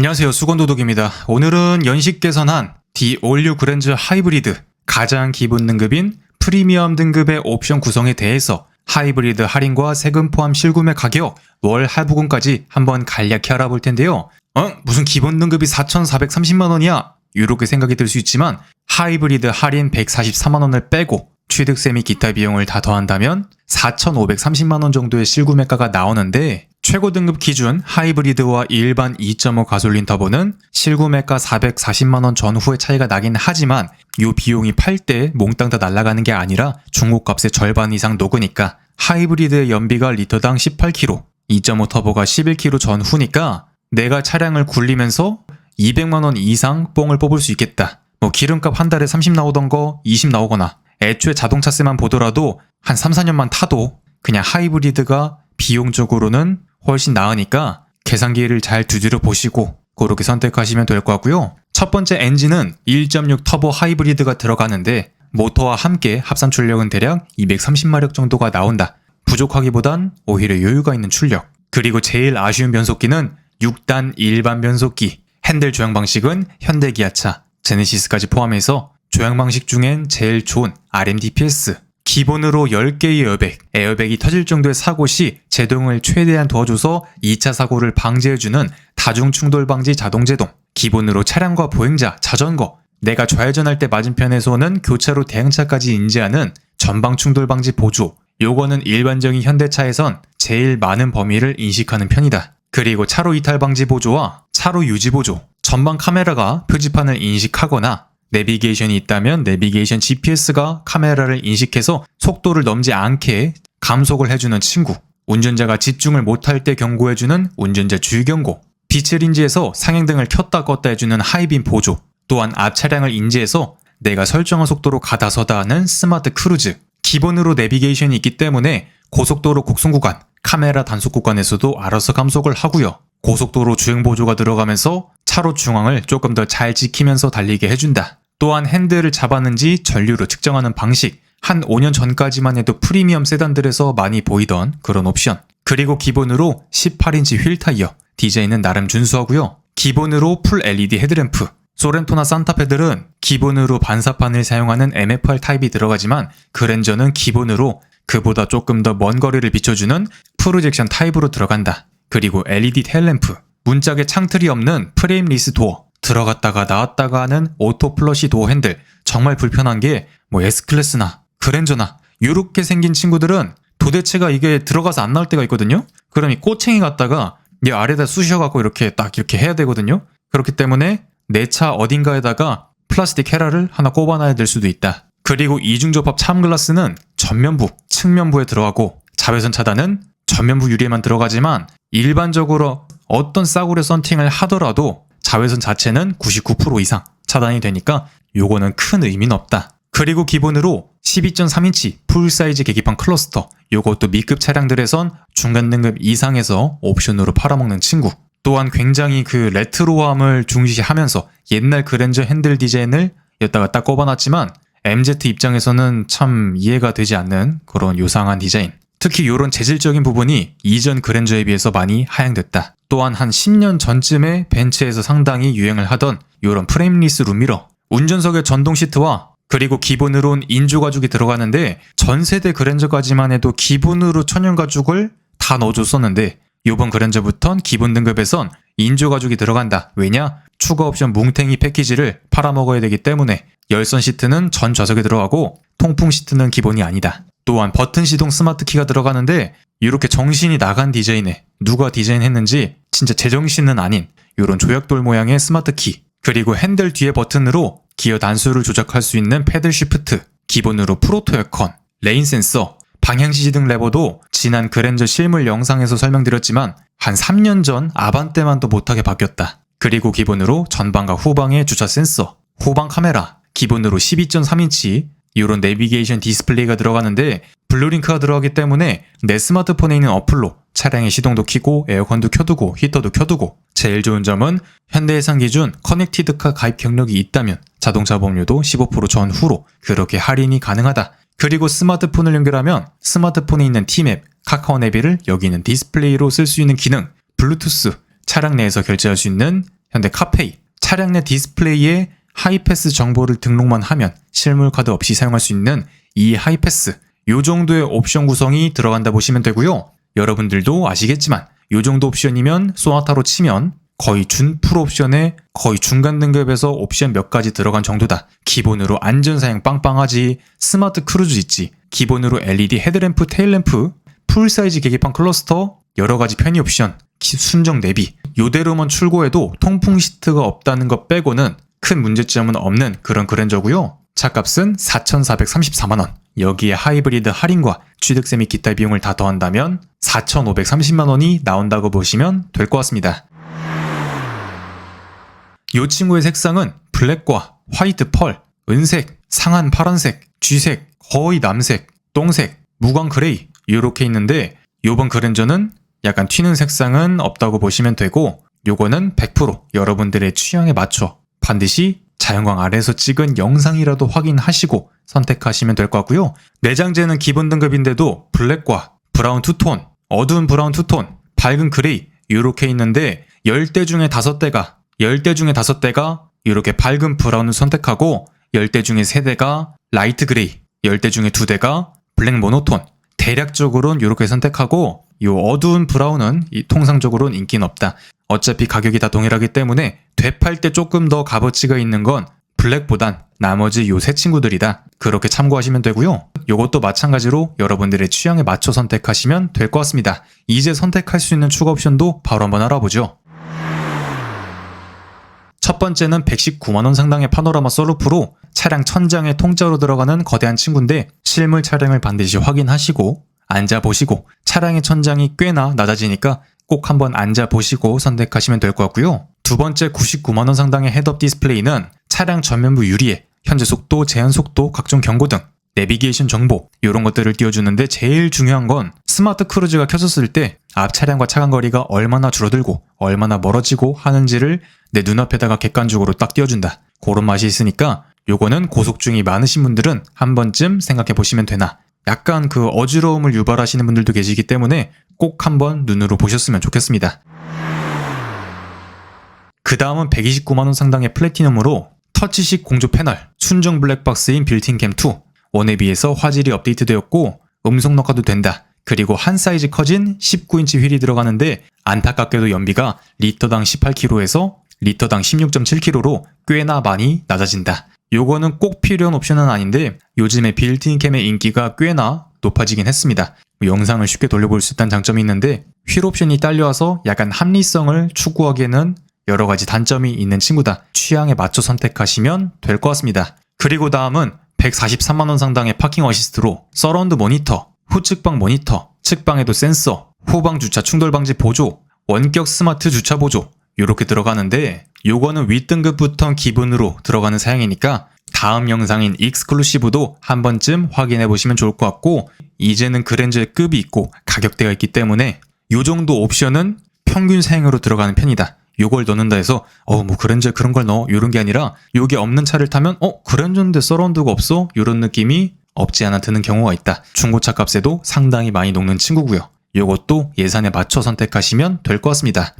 안녕하세요. 수건도독입니다. 오늘은 연식 개선한 D 올류 그랜저 하이브리드 가장 기본 등급인 프리미엄 등급의 옵션 구성에 대해서 하이브리드 할인과 세금 포함 실구매 가격, 월 할부금까지 한번 간략히 알아볼 텐데요. 어? 무슨 기본 등급이 4,430만 원이야? 이렇게 생각이 들 수 있지만 하이브리드 할인 144만 원을 빼고 취득세 및 기타 비용을 다 더한다면 4,530만 원 정도의 실구매가가 나오는데 최고 등급 기준 하이브리드와 일반 2.5 가솔린 터보는 실구매가 440만 원 전후의 차이가 나긴 하지만 이 비용이 팔 때 몽땅 다 날아가는 게 아니라 중고값의 절반 이상 녹으니까 하이브리드의 연비가 리터당 18km, 2.5 터보가 11km 전후니까 내가 차량을 굴리면서 200만 원 이상 뽕을 뽑을 수 있겠다. 뭐 기름값 한 달에 30 나오던 거 20 나오거나 애초에 자동차세만 보더라도 한 3, 4년만 타도 그냥 하이브리드가 비용적으로는 훨씬 나으니까 계산기를 잘 두드려 보시고 그렇게 선택하시면 될것 같고요. 첫 번째 엔진은 1.6 터보 하이브리드가 들어가는데 모터와 함께 합산 출력은 대략 230마력 정도가 나온다. 부족하기보단 오히려 여유가 있는 출력. 그리고 제일 아쉬운 변속기는 6단 일반 변속기. 핸들 조향 방식은 현대 기아차, 제네시스까지 포함해서 조향 방식 중엔 제일 좋은 RMDPS. 기본으로 10개의 에어백, 에어백이 터질 정도의 사고 시 제동을 최대한 도와줘서 2차 사고를 방지해주는 다중 충돌 방지 자동 제동. 기본으로 차량과 보행자, 자전거, 내가 좌회전할 때 맞은편에서 오는 교차로 대응차까지 인지하는 전방 충돌 방지 보조. 요거는 일반적인 현대차에선 제일 많은 범위를 인식하는 편이다. 그리고 차로 이탈 방지 보조와 차로 유지 보조. 전방 카메라가 표지판을 인식하거나 내비게이션이 있다면 내비게이션 GPS가 카메라를 인식해서 속도를 넘지 않게 감속을 해주는 친구. 운전자가 집중을 못할 때 경고해주는 운전자 주의 경고. 빛을 인지해서 상행등을 켰다 껐다 해주는 하이빔 보조. 또한 앞 차량을 인지해서 내가 설정한 속도로 가다 서다 하는 스마트 크루즈. 기본으로 내비게이션이 있기 때문에 고속도로 곡선 구간, 카메라 단속 구간에서도 알아서 감속을 하고요. 고속도로 주행 보조가 들어가면서 차로 중앙을 조금 더 잘 지키면서 달리게 해준다. 또한 핸들을 잡았는지 전류로 측정하는 방식, 한 5년 전까지만 해도 프리미엄 세단들에서 많이 보이던 그런 옵션. 그리고 기본으로 18인치 휠 타이어, 디자인은 나름 준수하고요. 기본으로 풀 LED 헤드램프, 소렌토나 산타페들은 기본으로 반사판을 사용하는 MFR 타입이 들어가지만 그랜저는 기본으로 그보다 조금 더 먼 거리를 비춰주는 프로젝션 타입으로 들어간다. 그리고 LED 테일램프, 문짝에 창틀이 없는 프레임리스 도어, 들어갔다가 나왔다가 하는 오토 플러시 도어 핸들, 정말 불편한 게 뭐 S클래스나 그랜저나 이렇게 생긴 친구들은 도대체가 이게 들어가서 안 나올 때가 있거든요? 그럼 이 꼬챙이 갖다가 이 아래다 쑤셔갖고 이렇게 딱 이렇게 해야 되거든요? 그렇기 때문에 내 차 어딘가에다가 플라스틱 헤라를 하나 꼽아놔야 될 수도 있다. 그리고 이중접합 참글라스는 전면부, 측면부에 들어가고 자외선 차단은 전면부 유리에만 들어가지만 일반적으로 어떤 싸구려 썬팅을 하더라도 자외선 자체는 99% 이상 차단이 되니까 요거는 큰 의미는 없다. 그리고 기본으로 12.3인치 풀사이즈 계기판 클러스터 요것도 B급 차량들에선 중간 등급 이상에서 옵션으로 팔아먹는 친구 또한 굉장히 그 레트로함을 중시하면서 옛날 그랜저 핸들 디자인을 여기다가 딱 꼽아놨지만 MZ 입장에서는 참 이해가 되지 않는 그런 요상한 디자인 특히 이런 재질적인 부분이 이전 그랜저에 비해서 많이 하향됐다. 또한 한 10년 전쯤에 벤츠에서 상당히 유행을 하던 이런 프레임리스 룸미러, 운전석의 전동 시트와 그리고 기본으론 인조 가죽이 들어가는데 전 세대 그랜저까지만 해도 기본으로 천연 가죽을 다 넣어줬었는데 이번 그랜저부턴 기본 등급에선 인조 가죽이 들어간다. 왜냐? 추가 옵션 뭉탱이 패키지를 팔아먹어야 되기 때문에 열선 시트는 전 좌석에 들어가고 통풍 시트는 기본이 아니다. 또한 버튼 시동 스마트 키가 들어가는데 이렇게 정신이 나간 디자인에 누가 디자인했는지 진짜 제정신은 아닌 이런 조약돌 모양의 스마트 키 그리고 핸들 뒤에 버튼으로 기어 단수를 조작할 수 있는 패들 쉬프트 기본으로 프로토 에어컨 레인 센서 방향지시 등 레버도 지난 그랜저 실물 영상에서 설명드렸지만 한 3년 전 아반떼만도 못하게 바뀌었다. 그리고 기본으로 전방과 후방의 주차 센서, 후방 카메라, 기본으로 12.3인치 이런 내비게이션 디스플레이가 들어가는데 블루링크가 들어가기 때문에 내 스마트폰에 있는 어플로 차량의 시동도 켜고 에어컨도 켜두고 히터도 켜두고 제일 좋은 점은 현대해상 기준 커넥티드카 가입 경력이 있다면 자동차 보험료도 15% 전후로 그렇게 할인이 가능하다. 그리고 스마트폰을 연결하면 스마트폰에 있는 티맵, 카카오 내비를 여기 있는 디스플레이로 쓸 수 있는 기능, 블루투스, 차량 내에서 결제할 수 있는 현대 카페이, 차량 내 디스플레이에 하이패스 정보를 등록만 하면 실물 카드 없이 사용할 수 있는 이 하이패스 요 정도의 옵션 구성이 들어간다 보시면 되고요. 여러분들도 아시겠지만 요 정도 옵션이면 소나타로 치면 거의 준 풀 옵션에 거의 중간 등급에서 옵션 몇 가지 들어간 정도다. 기본으로 안전사양 빵빵하지, 스마트 크루즈 있지, 기본으로 LED 헤드램프, 테일램프, 풀사이즈 계기판 클러스터, 여러 가지 편의 옵션, 기- 순정 내비, 요대로만 출고해도 통풍 시트가 없다는 것 빼고는 큰 문제점은 없는 그런 그랜저고요. 차값은 4,434만원. 여기에 하이브리드 할인과 취득세 및 기타 비용을 다 더한다면 4,530만원이 나온다고 보시면 될 것 같습니다. 이 친구의 색상은 블랙과 화이트 펄, 은색, 상한 파란색, 쥐색, 거의 남색, 똥색, 무광 그레이 이렇게 있는데 요번 그랜저는 약간 튀는 색상은 없다고 보시면 되고 요거는 100% 여러분들의 취향에 맞춰 반드시 자연광 아래에서 찍은 영상이라도 확인하시고 선택하시면 될것 같고요. 내장재는 기본 등급인데도 블랙과 브라운 투톤, 어두운 브라운 투톤, 밝은 그레이 이렇게 있는데 10대 중에 5대가 10대 중에 5대가 이렇게 밝은 브라운을 선택하고 10대 중에 3대가 라이트 그레이, 10대 중에 2대가 블랙 모노톤. 대략적으로는 이렇게 선택하고 이 어두운 브라운은 이 통상적으로는 인기는 없다. 어차피 가격이 다 동일하기 때문에 되팔 때 조금 더 값어치가 있는 건 블랙보단 나머지 요 세 친구들이다. 그렇게 참고하시면 되고요. 요것도 마찬가지로 여러분들의 취향에 맞춰 선택하시면 될 것 같습니다. 이제 선택할 수 있는 추가 옵션도 바로 한번 알아보죠. 첫 번째는 119만원 상당의 파노라마 썰루프로 차량 천장에 통짜로 들어가는 거대한 친구인데 실물 차량을 반드시 확인하시고 앉아보시고 차량의 천장이 꽤나 낮아지니까 꼭 한번 앉아보시고 선택하시면 될 것 같고요. 두 번째 99만원 상당의 헤드업 디스플레이는 차량 전면부 유리에 현재 속도, 제한 속도, 각종 경고 등 내비게이션 정보 이런 것들을 띄워주는데 제일 중요한 건 스마트 크루즈가 켜졌을 때 앞 차량과 차간 거리가 얼마나 줄어들고 얼마나 멀어지고 하는지를 내 눈앞에다가 객관적으로 딱 띄워준다. 그런 맛이 있으니까 요거는 고속 중이 많으신 분들은 한 번쯤 생각해 보시면 되나. 약간 그 어지러움을 유발하시는 분들도 계시기 때문에 꼭 한번 눈으로 보셨으면 좋겠습니다. 그 다음은 129만원 상당의 플래티넘으로 터치식 공조 패널, 순정 블랙박스인 빌팅 캠2, 원에 비해서 화질이 업데이트되었고 음성 녹화도 된다. 그리고 한 사이즈 커진 19인치 휠이 들어가는데 안타깝게도 연비가 리터당 18km에서 리터당 16.7km로 꽤나 많이 낮아진다. 요거는 꼭 필요한 옵션은 아닌데 요즘에 빌트인 캠의 인기가 꽤나 높아지긴 했습니다. 영상을 쉽게 돌려볼 수 있다는 장점이 있는데 휠 옵션이 딸려와서 약간 합리성을 추구하기에는 여러 가지 단점이 있는 친구다. 취향에 맞춰 선택하시면 될 것 같습니다. 그리고 다음은 143만원 상당의 파킹 어시스트로 서라운드 모니터, 후측방 모니터, 측방에도 센서, 후방 주차 충돌 방지 보조, 원격 스마트 주차 보조 이렇게 들어가는데 요거는 윗등급부터 기본으로 들어가는 사양이니까 다음 영상인 익스클루시브도 한 번쯤 확인해 보시면 좋을 것 같고 이제는 그랜저의 급이 있고 가격대가 있기 때문에 요 정도 옵션은 평균 사양으로 들어가는 편이다. 요걸 넣는다 해서 어 뭐 그랜저 그런 걸 넣어 요런 게 아니라 요게 없는 차를 타면 어 그랜저인데 서라운드가 없어 요런 느낌이 없지 않아 드는 경우가 있다. 중고차 값에도 상당히 많이 녹는 친구고요. 요것도 예산에 맞춰 선택하시면 될 것 같습니다.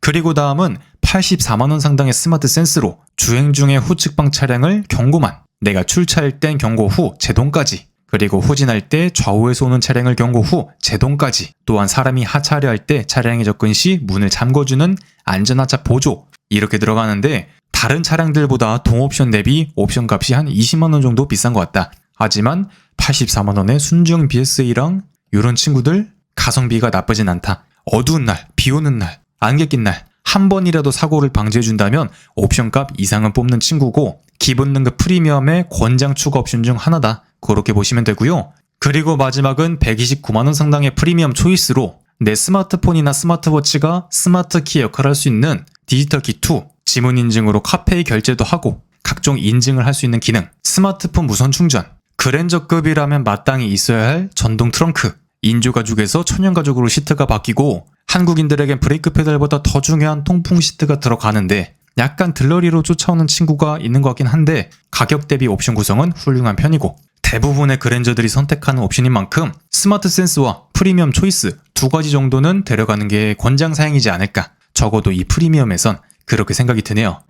그리고 다음은 84만원 상당의 스마트 센스로 주행 중에 후측방 차량을 경고만, 내가 출차할 땐 경고 후 제동까지, 그리고 후진할 때 좌우에서 오는 차량을 경고 후 제동까지, 또한 사람이 하차를 할때 차량에 접근 시 문을 잠궈주는 안전하차 보조, 이렇게 들어가는데 다른 차량들보다 동옵션 대비 옵션 값이 한 20만원 정도 비싼 것 같다. 하지만 84만원의 순정 BSA랑 이런 친구들 가성비가 나쁘진 않다. 어두운 날, 비 오는 날, 안개 낀 날, 한 번이라도 사고를 방지해준다면 옵션값 이상은 뽑는 친구고 기본 등급 프리미엄의 권장 추가 옵션 중 하나다. 그렇게 보시면 되고요. 그리고 마지막은 129만원 상당의 프리미엄 초이스로 내 스마트폰이나 스마트워치가 스마트 키 역할을 할 수 있는 디지털 키2, 지문 인증으로 카페이 결제도 하고 각종 인증을 할 수 있는 기능, 스마트폰 무선 충전, 그랜저급이라면 마땅히 있어야 할 전동 트렁크, 인조 가죽에서 천연 가죽으로 시트가 바뀌고 한국인들에겐 브레이크 페달보다 더 중요한 통풍 시트가 들어가는데 약간 들러리로 쫓아오는 친구가 있는 것 같긴 한데 가격 대비 옵션 구성은 훌륭한 편이고 대부분의 그랜저들이 선택하는 옵션인 만큼 스마트 센스와 프리미엄 초이스 두 가지 정도는 데려가는 게 권장 사양이지 않을까 적어도 이 프리미엄에선 그렇게 생각이 드네요.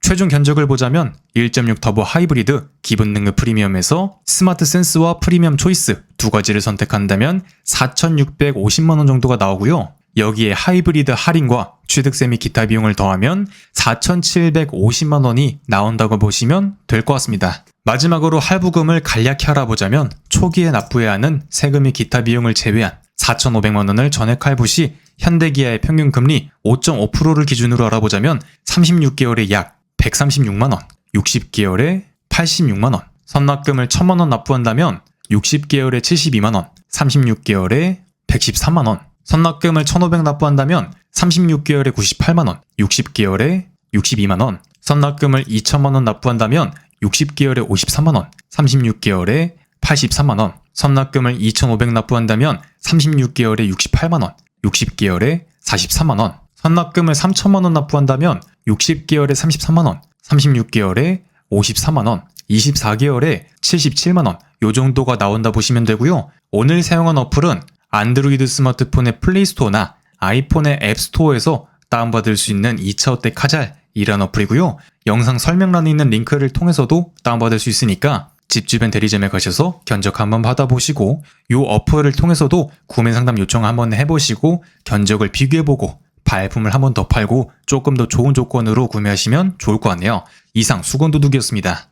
최종 견적을 보자면 1.6 터보 하이브리드 기본 등급 프리미엄에서 스마트 센스와 프리미엄 초이스 두 가지를 선택한다면 4,650만 원 정도가 나오고요. 여기에 하이브리드 할인과 취득세 및 기타 비용을 더하면 4,750만 원이 나온다고 보시면 될 것 같습니다. 마지막으로 할부금을 간략히 알아보자면 초기에 납부해야 하는 세금 및 기타 비용을 제외한 4,500만 원을 전액 할부 시 현대기아의 평균 금리 5.5%를 기준으로 알아보자면 36개월에 약 136만 원, 60개월에 86만 원, 선납금을 1,000만 원 납부한다면 60개월에 72만 원, 36개월에 113만 원, 선납금을 1,500 납부한다면 36개월에 98만 원, 60개월에 62만 원, 선납금을 2천만 원 납부한다면 60개월에 53만 원, 36개월에 83만 원, 선납금을 2,500 납부한다면 36개월에 68만 원, 60개월에 43만 원, 선납금을 3천만 원 납부한다면 60개월에 33만 원, 36개월에 54만 원, 24개월에 77만 원, 요 정도가 나온다 보시면 되고요. 오늘 사용한 어플은 안드로이드 스마트폰의 플레이스토어나 아이폰의 앱스토어에서 다운받을 수 있는 2차원대 카잘이라는 어플이고요. 영상 설명란에 있는 링크를 통해서도 다운받을 수 있으니까 집 주변 대리점에 가셔서 견적 한번 받아보시고 요 어플을 통해서도 구매 상담 요청 한번 해보시고 견적을 비교해보고 발품을 한 번 더 팔고 조금 더 좋은 조건으로 구매하시면 좋을 것 같네요. 이상 수건 도둑이었습니다.